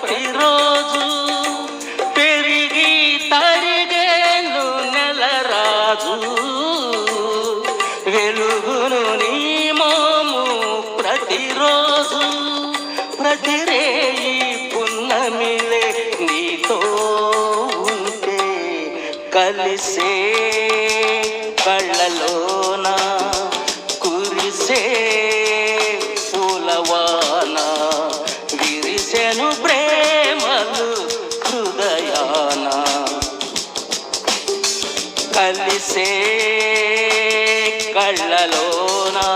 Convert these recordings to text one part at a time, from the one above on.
ప్రతిరోజు పెరిగి తరిగేను నెల రాజు. వెలుగును నీ మోము ప్రతిరోజు ప్రతిరేయి పున్నమిలే నీతో ఉంటే కలిసే కళ్ళలోన కురిసే పూలవాన విరిసెను కళ్ళలోనా?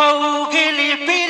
Kogili Pili.